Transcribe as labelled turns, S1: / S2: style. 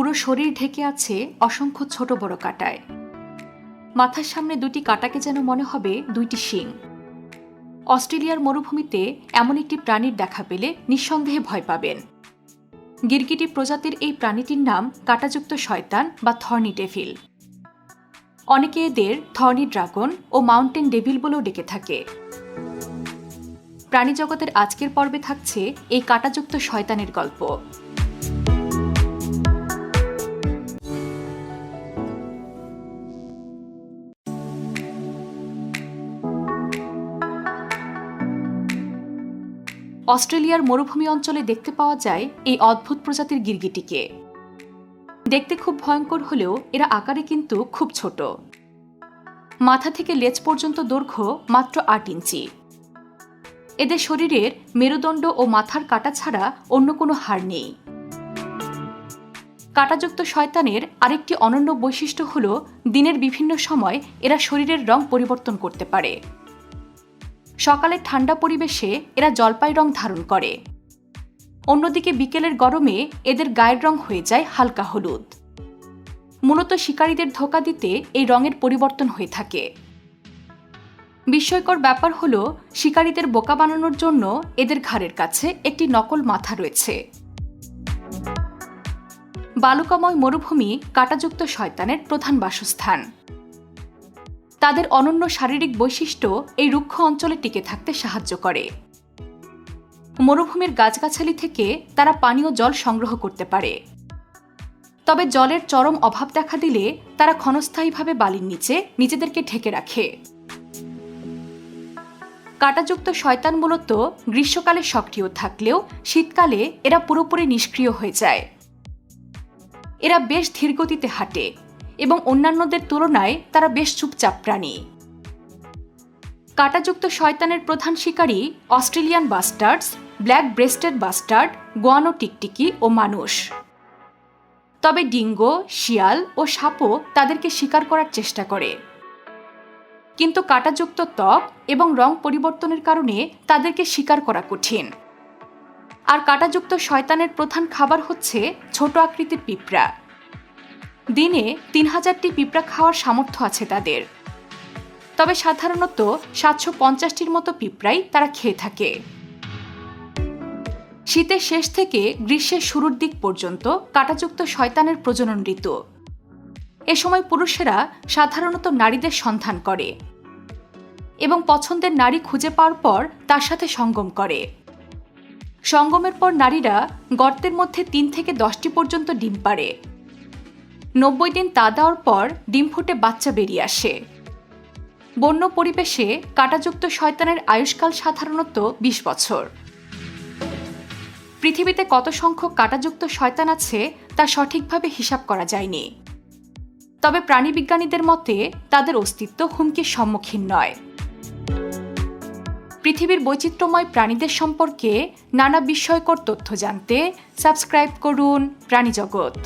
S1: পুরো শরীর ঢেকে আছে অসংখ্য ছোট বড় কাটায়। মাথার সামনে দুটি কাটাকে যেন মনে হবে দুইটি শিং। অস্ট্রেলিয়ার মরুভূমিতে এমন একটি প্রাণীর দেখা পেলে নিঃসন্দেহে ভয় পাবেন। গিরগিটি প্রজাতির এই প্রাণীটির নাম কাটাযুক্ত শয়তান বা থর্নি ডেভিল। অনেকে এদের থর্নি ড্রাগন ও মাউন্টেন ডেভিল বলেও ডেকে থাকে। প্রাণী জগতের আজকের পর্বে থাকছে এই কাটাযুক্ত শয়তানের গল্প। অস্ট্রেলিয়ার মরুভূমি অঞ্চলে দেখতে পাওয়া যায় এই অদ্ভুত প্রজাতির গিরগিটিকে। দেখতে খুব ভয়ঙ্কর হলেও এরা আকারে কিন্তু খুব ছোট। মাথা থেকে লেজ পর্যন্ত দৈর্ঘ্য মাত্র আট ইঞ্চি। এদের শরীরের মেরুদণ্ড ও মাথার কাটা ছাড়া অন্য কোনো হাড় নেই। কাটাযুক্ত শয়তানের আরেকটি অনন্য বৈশিষ্ট্য হল, দিনের বিভিন্ন সময় এরা শরীরের রং পরিবর্তন করতে পারে। সকালের ঠান্ডা পরিবেশে এরা জলপাই রং ধারণ করে। অন্যদিকে বিকেলের গরমে এদের গায়ের রং হয়ে যায় হালকা হলুদ। মূলত শিকারীদের ধোকা দিতে এই রঙের পরিবর্তন হয়ে থাকে। বিস্ময়কর ব্যাপার হল, শিকারীদের বোকা বানানোর জন্য এদের ঘাড়ের কাছে একটি নকল মাথা রয়েছে। বালুকাময় মরুভূমি কাটাযুক্ত শয়তানের প্রধান বাসস্থান। তাদের অনন্য শারীরিক বৈশিষ্ট্য এই রুক্ষ অঞ্চলে টিকে থাকতে সাহায্য করে। মরুভূমির গাছগাছালি থেকে তারা পানীয় জল সংগ্রহ করতে পারে। তবে জলের চরম অভাব দেখা দিলে তারা ক্ষণস্থায়ীভাবে বালির নিচে নিজেদেরকে ঢেকে রাখে। কাটাযুক্ত শয়তান মূলত গ্রীষ্মকালে সক্রিয় থাকলেও শীতকালে এরা পুরোপুরি নিষ্ক্রিয় হয়ে যায়। এরা বেশ ধীরগতিতে হাঁটে। এবং অন্যান্যদের তুলনায় তারা বেশ চুপচাপ প্রাণী। কাটাযুক্ত শয়তানের প্রধান শিকারী Australian bustards black breasted bustard, goanna টিকটিকি ও মানুষ। তবে ডিঙ্গো, শিয়াল ও সাপও তাদেরকে শিকার করার চেষ্টা করে। কিন্তু কাটাযুক্ত ত্বক এবং রং পরিবর্তনের কারণে তাদেরকে শিকার করা কঠিন। আর কাটাযুক্ত শয়তানের প্রধান খাবার হচ্ছে ছোট আকৃতির পিঁপড়া। দিনে তিন হাজারটি পিঁপড়া খাওয়ার সামর্থ্য আছে তাদের। তবে সাধারণত সাতশো পঞ্চাশটির মতো পিঁপড়াই তারা খেয়ে থাকে। শীতের শেষ থেকে গ্রীষ্মের শুরুর দিক পর্যন্ত কাটাযুক্ত শয়তানের প্রজনন ঋতু। এ সময় পুরুষেরা সাধারণত নারীদের সন্ধান করে এবং পছন্দের নারী খুঁজে পাওয়ার পর তার সাথে সঙ্গম করে। সঙ্গমের পর নারীরা গর্তের মধ্যে তিন থেকে দশটি পর্যন্ত ডিম পারে নব্বই দিন তা দেওয়ার পর ডিম ফুটে বাচ্চা বেরিয়ে আসে। বন্য পরিবেশে কাটাযুক্ত শয়তানের আয়ুষ্কাল সাধারণত বিশ বছর। পৃথিবীতে কত সংখ্যক কাটাযুক্ত শয়তান আছে তা সঠিকভাবে হিসাব করা যায়নি। তবে প্রাণীবিজ্ঞানীদের মতে তাদের অস্তিত্ব হুমকির সম্মুখীন নয়। পৃথিবীর বৈচিত্র্যময় প্রাণীদের সম্পর্কে নানা বিস্ময়কর তথ্য জানতে সাবস্ক্রাইব করুন প্রাণীজগৎ।